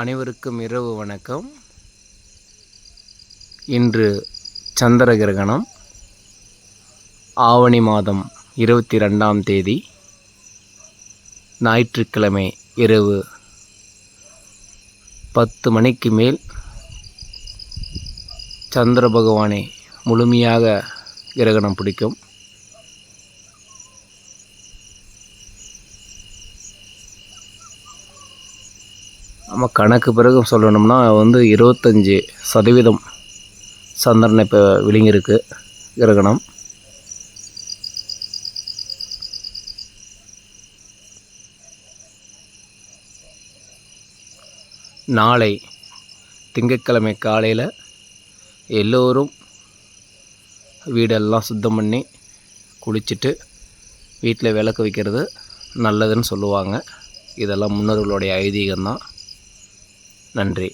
அனைவருக்கும் இரவு வணக்கம். இன்று சந்திர கிரகணம் ஆவணி மாதம் இருபத்தி ரெண்டாம் தேதி ஞாயிற்றுக்கிழமை இரவு பத்து மணிக்கு மேல் சந்திர பகவானை முழுமையாக கிரகணம் பிடிக்கும். நம்ம கணக்கு பிறகு சொல்லணும்னா வந்து இருபத்தஞ்சி சதவீதம் சந்திரன் இப்போ விழுங்கியிருக்கு கிரகணம். நாளை திங்கட்கிழமை காலையில் எல்லோரும் வீடெல்லாம் சுத்தம் பண்ணி குளிச்சுட்டு வீட்டில் விளக்கு வைக்கிறது நல்லதுன்னு சொல்லுவாங்க. இதெல்லாம் முன்னோர்களுடைய ஐதீகம்தான். நன்றி.